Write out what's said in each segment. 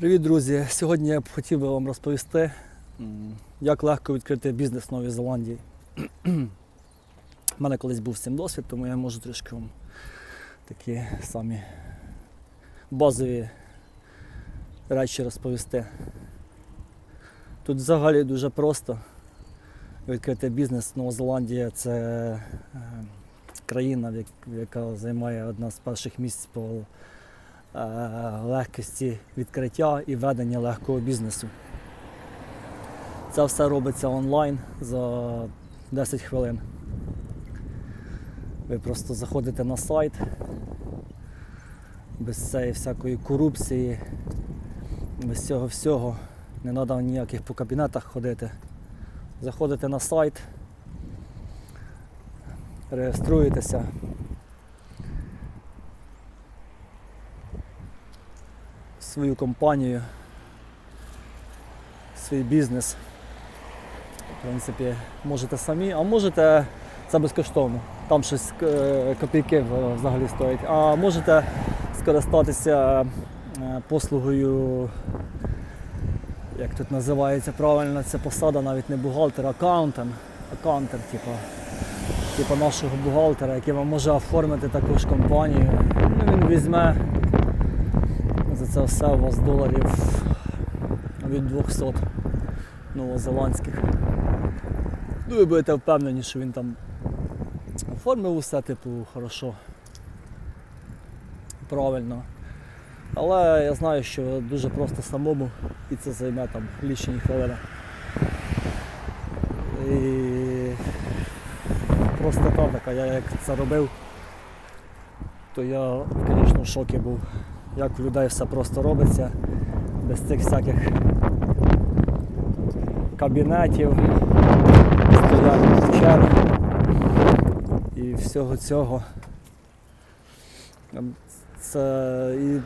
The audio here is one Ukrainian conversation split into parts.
Привіт, друзі! Сьогодні я б хотів би вам розповісти, як легко відкрити бізнес в Новій Зеландії. У мене колись був з цим досвід, тому я можу трішки вам такі самі базові речі розповісти. Тут взагалі дуже просто відкрити бізнес. Нова Зеландія це е, країна, яка займає одна з перших місць по легкості відкриття і ведення легкого бізнесу. Це все робиться онлайн за 10 хвилин. Ви просто заходите на сайт без цієї всякої корупції, без цього всього. Не треба ніяких по кабінетах ходити. Заходите на сайт, реєструєтеся. Свою компанію, свій бізнес. В принципі, можете самі, а можете це безкоштовно. Там щось е, копійки взагалі стоїть. А можете скористатися е, послугою, як тут називається правильно, це посада навіть не бухгалтер, а. Аккаунтер, типу, типу нашого бухгалтера, який вам може оформити також компанію. Ну, він візьме це все у вас доларів від 200 новозеландських. Ну, ви будете впевнені, що він там оформив усе, типу, хорошо. Правильно. Але я знаю, що дуже просто самому і це займе там лічені хвилини. І простота така, я як це робив, то я, звісно, в шокі був як у людей все просто робиться, без цих всяких кабінетів, стояння черг і всього цього. Ем, Це і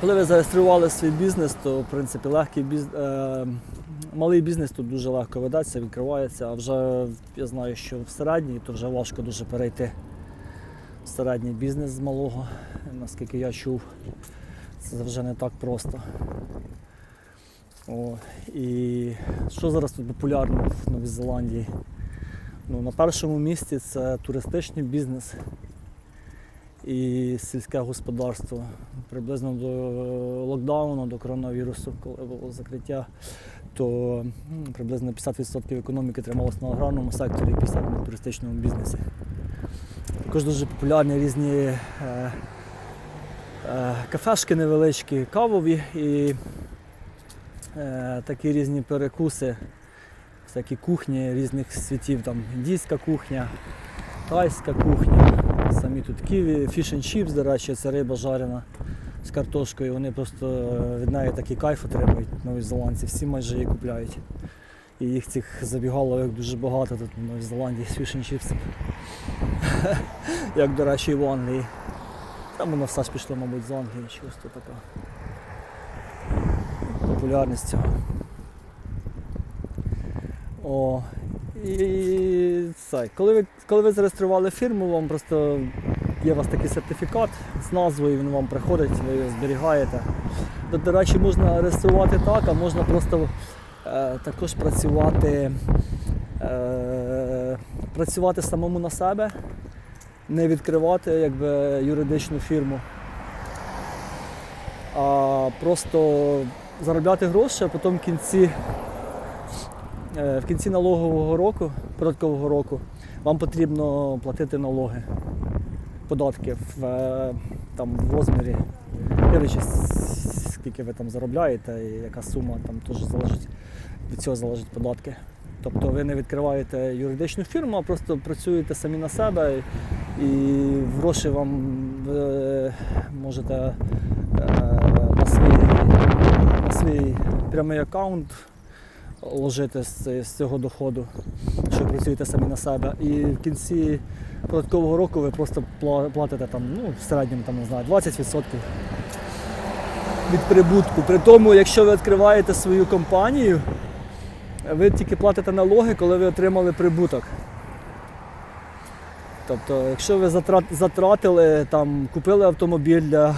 коли ви зареєстрували свій бізнес, то в принципі легкий біз... е, малий бізнес тут дуже легко ведеться, відкривається, а вже я знаю, що в середній то вже важко дуже перейти середній бізнес з малого, наскільки я чув. Це вже не так просто. О, і що зараз тут популярно в Новій Зеландії? Ну, на першому місці це туристичний бізнес і сільське господарство. Приблизно до локдауну, до коронавірусу, коли було закриття, то приблизно 50% економіки трималося на аграрному секторі, 50% на туристичному бізнесі. Також дуже популярні різні е, е, кафешки невеличкі, кавові і е, такі різні перекуси, всякі кухні різних світів, там індійська кухня, тайська кухня, самі тут ківі, фіш and chips, до речі, це риба жарена з картошкою. Вони просто е, від неї такий кайф отримують новозеландці, всі майже її купляють. І їх цих забігаловок дуже багато тут в Новій Зеландії з фіш and chips. Як, до речі, в Англії. Там воно все ж пішло, мабуть, з Англії, чогось то така популярність цього. О, і це, коли ви, коли ви зареєстрували фірму, вам просто є у вас такий сертифікат з назвою, він вам приходить, ви його зберігаєте. До, до речі, можна реєструвати так, а можна просто е, також працювати, е, працювати самому на себе, не відкривати якби, юридичну фірму, а просто заробляти гроші, а потім в кінці, е, в кінці налогового року, податкового року, вам потрібно платити налоги, податки в, е, там, в розмірі, дивлячись, скільки ви там заробляєте і яка сума там теж залежить, від цього залежать податки. Тобто ви не відкриваєте юридичну фірму, а просто працюєте самі на себе і гроші вам ви можете е, на свій, на свій прямий аккаунт ложити з, цього доходу, що працюєте самі на себе. І в кінці податкового року ви просто платите там, ну, в середньому там, не знаю, 20% від прибутку. При тому, якщо ви відкриваєте свою компанію, ви тільки платите налоги, коли ви отримали прибуток. Тобто, якщо ви затратили, там, купили автомобіль для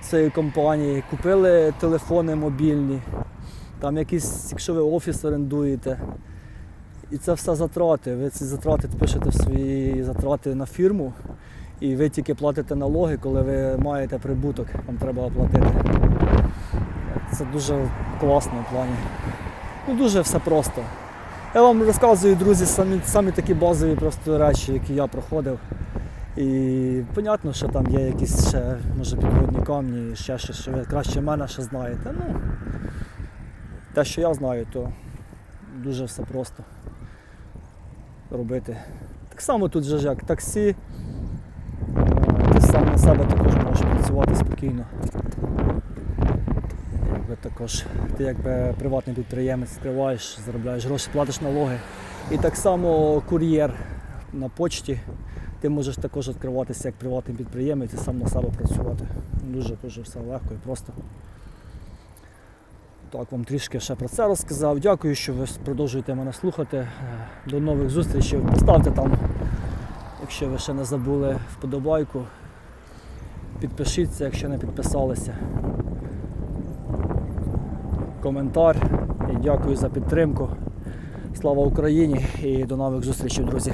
цієї компанії, купили телефони мобільні, там якісь, якщо ви офіс орендуєте. І це все затрати. Ви ці затрати пишете в свої затрати на фірму, і ви тільки платите налоги, коли ви маєте прибуток, вам треба оплатити. Це дуже класно в плані. Ну дуже все просто. Я вам розказую, друзі, самі, самі такі базові просто речі, які я проходив. І понятно, що там є якісь ще, може, підводні камні, ще щось, що ви краще мене ще знаєте. Ну, те, що я знаю, то дуже все просто робити. Так само тут же як таксі, ти сам на себе також можеш працювати спокійно. Також ти якби приватний підприємець відкриваєш, заробляєш гроші, платиш налоги. І так само кур'єр на почті. Ти можеш також відкриватися як приватний підприємець і сам на себе працювати. Дуже дуже все легко і просто. Так, вам трішки ще про це розказав. Дякую, що ви продовжуєте мене слухати. Е, До нових зустрічей. Поставте там, якщо ви ще не забули, вподобайку. Підпишіться, якщо не підписалися. Коментар. І дякую за підтримку. Слава Україні і до нових зустрічей, друзі.